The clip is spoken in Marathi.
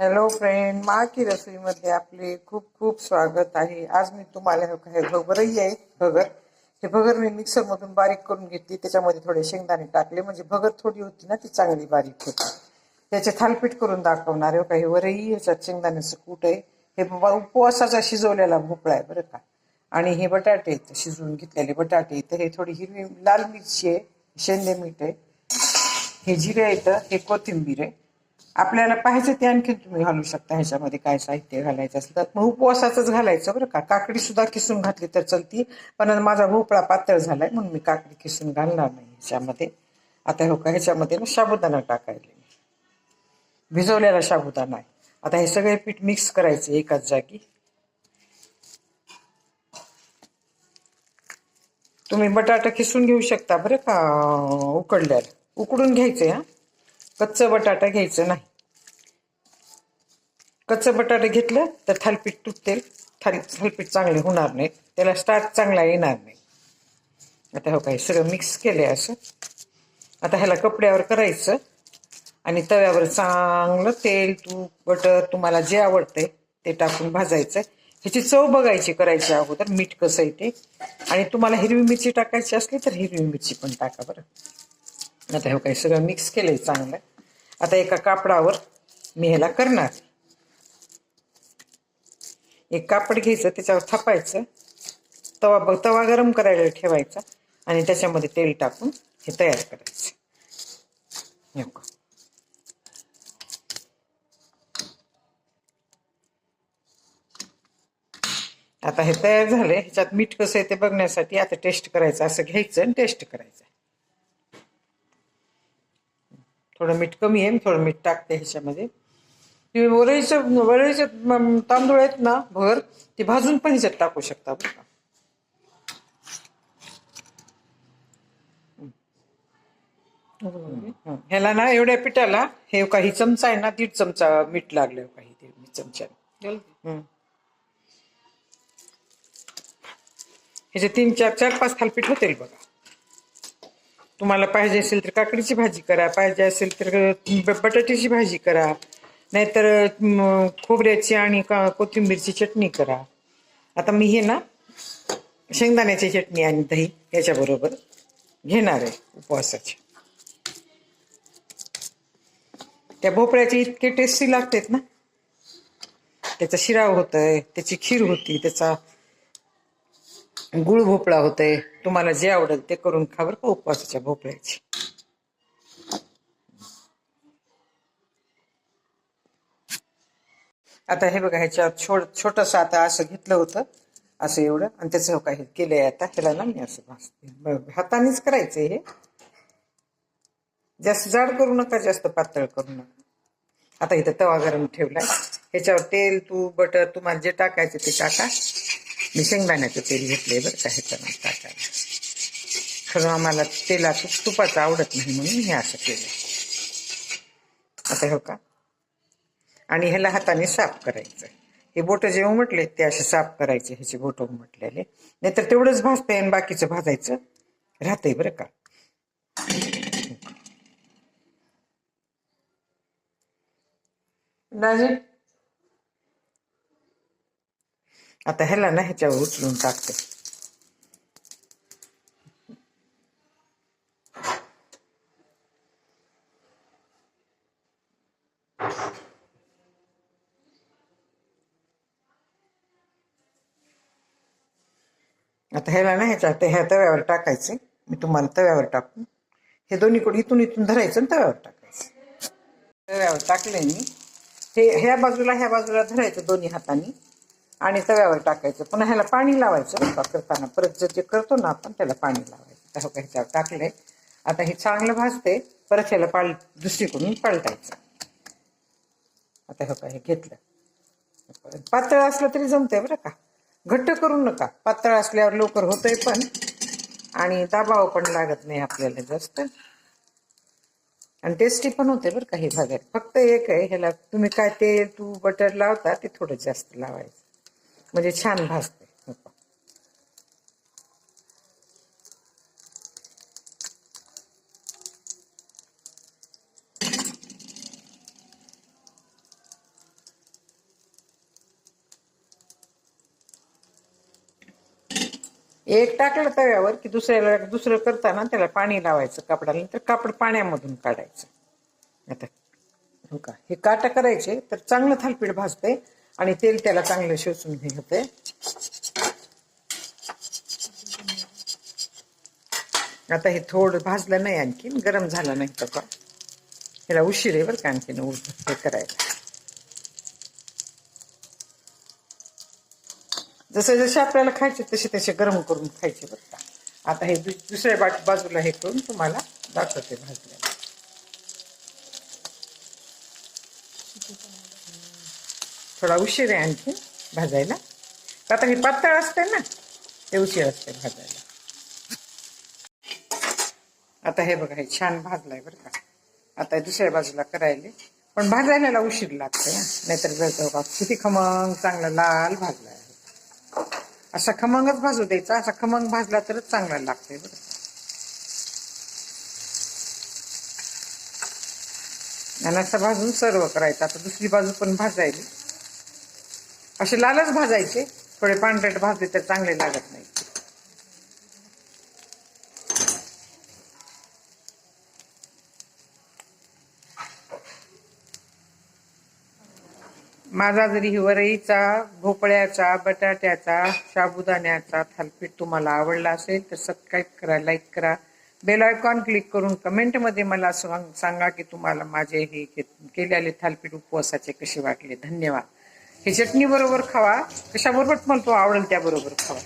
हॅलो फ्रेंड माकी रसोईमध्ये आपले खूप खूप स्वागत आहे. आज मी तुम्हाला हे भगरही आहे भगर. हे भगर मी मिक्सरमधून बारीक करून घेतली. त्याच्यामध्ये थोडे शेंगदाणे टाकले. म्हणजे भगर थोडी होती ना ती चांगली बारीक होती. त्याचे थालपीठ करून दाखवणार आहे. हो, काही वरही ह्याच्यात शेंगदाण्याचं कूट आहे. हे उपवासाचा शिजवलेला भोपळा आहे बरं का. आणि हे बटाटे आहेत शिजवून घेतलेले बटाटे आहेत. हे थोडी हिरवी लाल मिरची आहे. शेंदे मीठ आहे. हे जिरे येतं हे कोथिंबीर आहे. आपल्याला पाहिजे ते आणखी तुम्ही घालू शकता ह्याच्यामध्ये काय साहित्य घालायचं असलं तर. मग उपवासाचंच घालायचं बरं का. काकडी सुद्धा किसून घातली तर चलती. पण माझा भोपळा पातळ झालाय म्हणून मी काकडी किसून घालणार नाही ह्याच्यामध्ये. आता हो का ह्याच्यामध्ये ना साबुदाणा टाकायला. भिजवलेला साबुदाणा आहे. आता हे सगळे पीठ मिक्स करायचे एकाच जागी. तुम्ही बटाटा किसून घेऊ शकता बरं का उकडल्याला उकडून घ्यायचे हा? कच्चं बटाटा घ्यायचं नाही. कच्चं बटाटा घेतलं तर थालपीठ तुटतील. थाल थालपीठ चांगले होणार नाही. त्याला स्टार्ट चांगला येणार नाही. आता हो काही सगळं मिक्स केलं आहे असं. आता ह्याला कपड्यावर करायचं. आणि तव्यावर चांगलं तेल तूप बटर तुम्हाला जे आवडतंय ते टाकून भाजायचं. ह्याची चव बघायची करायची अगोदर मीठ कसं आहे ते. आणि तुम्हाला हिरवी मिरची टाकायची असली तर हिरवी मिरची पण टाका बरं. आता हे काही सगळं मिक्स केलंय चांगलं. आता एका कापडावर मी ह्याला करणार. एक कापड घ्यायचं त्याच्यावर थापायचं. तवा बघ तवा गरम करायला ठेवायचा आणि त्याच्यामध्ये तेल टाकून हे तयार करायचं. आता हे तयार झाले ह्याच्यात मीठ कसं आहे ते बघण्यासाठी आता टेस्ट करायचं असं घ्यायचं आणि टेस्ट करायचं. थोडं मीठ कमी आहे मी थोडं मीठ टाकते ह्याच्यामध्ये. वरळीचे वरळीचे तांदूळ आहेत ना भर ते भाजून पण ह्याच्यात टाकू शकता हं. ह्याला ना एवढ्या पिठाला हे काही चमचा आहे ना दीड चमचा मीठ लागलं काही हं. ह्याचे तीन चार चार पाच थालपीठ होतील बघा. तुम्हाला पाहिजे असेल तर काकडीची भाजी करा पाहिजे असेल तर बटाट्याची भाजी करा नाहीतर खोबऱ्याची आणि का कोथिंबीरची चटणी करा. आता मी हे ना शेंगदाण्याची चटणी आणि दही याच्याबरोबर घेणार आहे उपवासाची. त्या भोपळ्याचे इतके टेस्टी लागतात ना. त्याचा शिराव होतोय त्याची खीर होती त्याचा गुळ भोपळा होतोय. तुम्हाला जे आवडेल ते करून खाबर का उपवासाच्या भोपळ्याची. आता हे बघा ह्याच्यावर छोट छोटस आता असं घेतलं होतं. असं एवढं. आणि त्याचं काही केलंय आता. ह्याला ना मी असं भासते हातानेच करायचंय हे. जास्त जाड करू नका जास्त पातळ करू नका. आता इथं तवा गरम ठेवलाय. ह्याच्यावर तेल तूप बटर तुम्हाला जे टाकायचं ते टाका. मी शेंगदाण्याचं तेल घेतलंय बरं का ह्याच्यामध्ये टाकायला खरं आम्हाला तेलाचं तुपाचं आवडत नाही म्हणून हे असं केलं आता हो का आणि ह्याला हाताने साफ करायचं हे बोट जे उमटले ते असे साफ करायचे ह्याचे बोट उमटलेले. नाहीतर तेवढंच भाजतंय आणि बाकीचं भाजायचं राहतंय बरं का. राजे आता ह्याला ना ह्याच्यावर उचलून टाकते. आता ह्याला ना ह्याच्या ते ह्या तव्यावर टाकायचे. मी तुम्हाला तव्यावर टाकून हे दोन्हीकडे इथून इथून धरायचं आणि तव्यावर टाकायचं. तव्यावर टाकले मी हे ह्या बाजूला ह्या बाजूला धरायचं दोन्ही हाताने. आणि तव्यावर टाकायचं. पुन्हा ह्याला पाणी लावायचं. बरं का करताना परत जर जे करतो ना आपण त्याला पाणी लावायचं. त्या ह्याच्यावर टाकलंय. आता हे चांगलं भाजते परत ह्याला पाल दुसरीकडून पलटायचं. आता हे काय हे घेतलं. पातळ असलं तरी जमतंय बरं का. घट्ट करू नका. पातळ असल्यावर लवकर होतंय पण. आणि दाबाव पण लागत नाही आपल्याला जास्त. आणि टेस्टी पण होते बरं का हे भागायला फक्त एक आहे ह्याला तुम्ही काय तेल तू बटर लावता ते थोडं जास्त लावायचं. म्हणजे छान भाजते. एक टाकलं तव्यावर की दुसऱ्याला दुसरं करताना त्याला पाणी लावायचं कापडाला तर कापड पाण्यामधून काढायचं. आता हो का हे काटा करायचे तर चांगलं थालपीठ भाजते. आणि तेल त्याला चांगलं शोषून घेते होते. आता हे थोडं भाजलं नाही आणखीन गरम झालं नाही तर का? ह्याला उशीर आहे बरं का आणखीन हे करायला. जसे जसे आपल्याला खायचे तसे तसे गरम करून खायचे बरं का. आता हे दुसऱ्या बाजूला हे करून तुम्हाला दाखवते भाजलेलं. थोडा उशीर आहे आणखी भाजायला. तर आता हे पातळ असते ना ते उशीर असते भाजायला. आता हे बघा हे छान भाजलाय बरं का. आता दुसऱ्या बाजूला करायले. पण भाजायला उशीर लागते ना. नाहीतर जर बघा किती खमंग चांगला लाल भाजला आहे असा खमंगच भाजू द्यायचा असा खमंग भाजला तरच चांगला लागतंय बरं का. आणि असं भाजून सर्व करायचं. आता दुसरी बाजू पण भाजायली. असे लालच भाजायचे. थोडे पांढरट भाजले तर चांगले लागत नाही. माझा जरी वरईचा भोपळ्याचा बटाट्याचा साबुदाण्याचा थालपीठ तुम्हाला आवडला असेल तर सबस्क्राईब करा लाईक करा. बेल आयकॉन क्लिक करून कमेंटमध्ये मला सांगा की तुम्हाला माझे हे केलेले थालपीठ उपवासाचे कसे वाटले. धन्यवाद. हे चटणी बरोबर खावा कशाबरोबर पण तो आवडेल त्याबरोबर खावा.